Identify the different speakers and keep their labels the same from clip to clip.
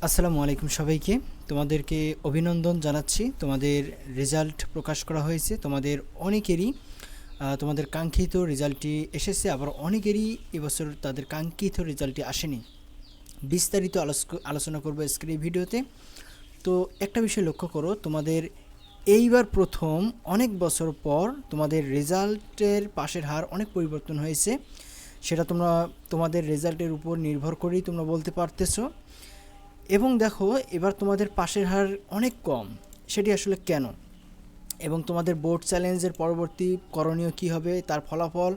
Speaker 1: আসসালামু আলাইকুম সবাইকে। তোমাদেরকে অভিনন্দন জানাচ্ছি। তোমাদের রেজাল্ট প্রকাশ করা হয়েছে। তোমাদের অনেকেরই তোমাদের কাঙ্ক্ষিত রেজাল্টটি এসেছে। আবার অনেকেরই এবছর তাদের কাঙ্ক্ষিত রেজাল্টটি আসেনি। বিস্তারিত আলোচ- আলোচনা করব আজকের এই ভিডিওতে। তো একটা বিষয় লক্ষ্য করো, তোমাদের এইবার প্রথম অনেক বছর পর তোমাদের রেজাল্টের পাশের হার অনেক পরিবর্তন হয়েছে। সেটা তোমরা, তোমাদের রেজাল্টের উপর নির্ভর করেই তোমরা বলতে পারতেছো। এবং দেখো, এবার তোমাদের পাশের হার অনেক কম। সেটি আসলে কেন? এবং তোমাদের বোর্ড চ্যালেঞ্জের পরবর্তী করণীয় কী হবে? তার ফলাফল।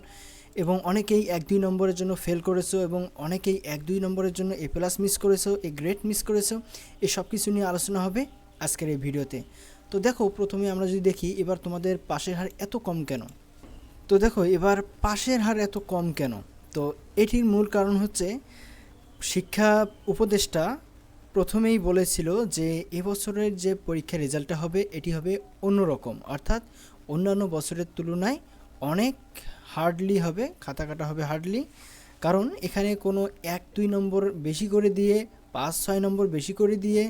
Speaker 1: এবং অনেকেই এক দুই নম্বরের জন্য ফেল করেছ এবং অনেকেই এক দুই নম্বরের জন্য এ প্লাস মিস করেছ এ গ্রেড মিস করেছ। এই সব কিছু নিয়ে আলোচনা হবে আজকের এই ভিডিওতে। তো দেখো, প্রথমে আমরা যদি দেখি, এবার তোমাদের পাশের হার এত কম কেন? তো দেখো, এবার পাশের হার এত কম কেন? তো এটির মূল কারণ হচ্ছে শিক্ষা উপদেষ্টা প্রথমেই বলেছিল যে এবছরের যে পরীক্ষার রেজাল্টটা হবে, এটি হবে অন্যরকম। অর্থাৎ অন্যান্য বছরের তুলনায় অনেক হার্ডলি হবে, খাতা কাটা হবে হার্ডলি কারণ এখানে কোনো এক, দুই নম্বর বেশি করে দিয়ে, পাঁচ, ছয় নম্বর বেশি করে দিয়ে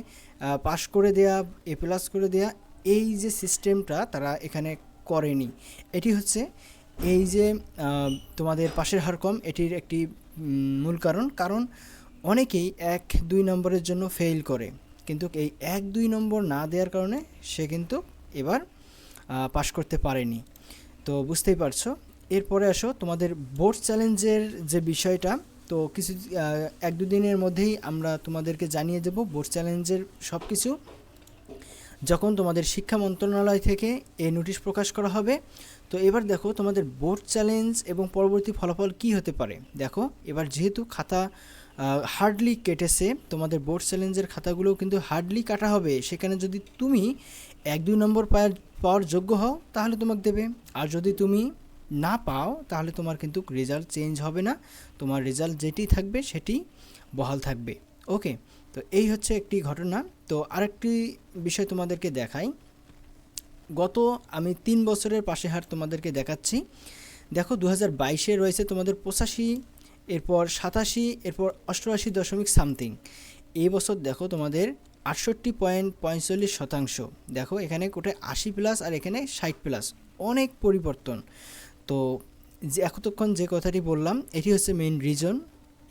Speaker 1: পাস করে দেয়া, এ প্লাস করে দেয়া, এই যে সিস্টেমটা তারা এখানে করেনি। এটি হচ্ছে এই যে তোমাদের পাশের হার কম এটির একটি মূল কারণ। কারণ অনেকেই এক দুই নম্বরের জন্য ফেল করে। কিন্তু এই এক দুই নম্বর না দেওয়ার কারণে সে কিন্তু এবার পাশ করতে পারেনি। তো বুঝতেই পারছ? এরপরে আসো, তোমাদের বোর্ড চ্যালেঞ্জের যে বিষয়টা, তো কিছু এক দুদিনের মধ্যেই আমরা তোমাদেরকে জানিয়ে দেব বোর্ড চ্যালেঞ্জের সব কিছু যখন তোমাদের শিক্ষা মন্ত্রণালয় থেকে এই নোটিশ প্রকাশ করা হবে, তো এবার দেখো তোমাদের বোর্ড চ্যালেঞ্জ এবং পরবর্তী ফলাফল কি হতে পারে। দেখো, এবার যেহেতু খাতা হার্ডলি কেটেছে। তোমাদের বোর্ড চ্যালেঞ্জের খাতাগুলোও কিন্তু হার্ডলি কাটা হবে। সেখানে যদি তুমি এক, দুই নম্বর পাওয়ার পাওয়ার যোগ্য হও, তাহলে তোমাকে দেবে। আর যদি তুমি না পাও, তাহলে তোমার কিন্তু রেজাল্ট চেঞ্জ হবে না। তোমার রেজাল্ট যেটি থাকবে, সেটি বহাল থাকবে। ওকে তো এই হচ্ছে একটি ঘটনা। তো আরেকটি বিষয় তোমাদেরকে দেখাই। গত আমি তিন বছরের পাশে হার তোমাদেরকে দেখাচ্ছি। দেখো দু হাজার রয়েছে তোমাদের পঁচাশি এরপর সাতাশি, এরপর অষ্টআশি দশমিক সামথিং। এই বছর দেখো তোমাদের আটষট্টি পয়েন্ট পঁয়তাল্লিশ শতাংশ। দেখো এখানে কোটে আশি প্লাস আর এখানে ষাট প্লাস। অনেক পরিবর্তন। তো যে এতক্ষণ যে কথাটি বললাম, এটি হচ্ছে মেইন রিজন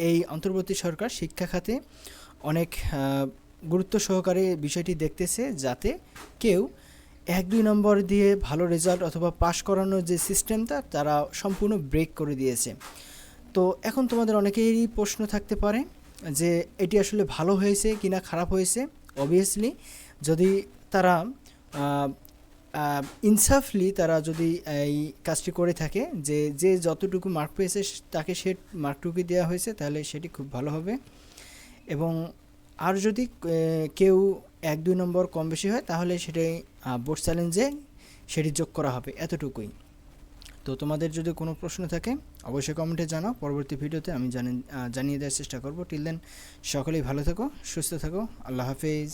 Speaker 1: এই অন্তর্বর্তী সরকার শিক্ষা খাতে অনেক গুরুত্ব সহকারে বিষয়টি দেখতেছে যাতে কেউ এক, দুই নম্বর দিয়ে ভালো রেজাল্ট অথবা পাশ করানোর যে সিস্টেমটা তারা সম্পূর্ণ ব্রেক করে দিয়েছে। তো এখন তোমাদের অনেকেরই প্রশ্ন থাকতে পারে যে এটি আসলে ভালো হয়েছে কি না খারাপ হয়েছে অবভিয়াসলি যদি তারা ইনসাফলি তারা যদি এই কাজটি করে থাকে যে যে যতটুকু মার্ক পেয়েছে তাকে সে মার্কটুকু দেওয়া হয়েছে, তাহলে সেটি খুব ভালো হবে। এবং আর যদি কেউ এক, দুই নম্বর কম বেশি হয়, তাহলে সেটাই বোর্ড চ্যালেঞ্জে সেটি যোগ করা হবে, এতটুকুই। তো তোমাদের যদি কোনো প্রশ্ন থাকে, অবশ্যই কমেন্টে জানাও। পরবর্তী ভিডিওতে আমি জানি জানিয়ে দেওয়ার চেষ্টা করব। টিল দেন সকলেই ভালো থাকো, সুস্থ থাকো। আল্লাহ হাফেজ।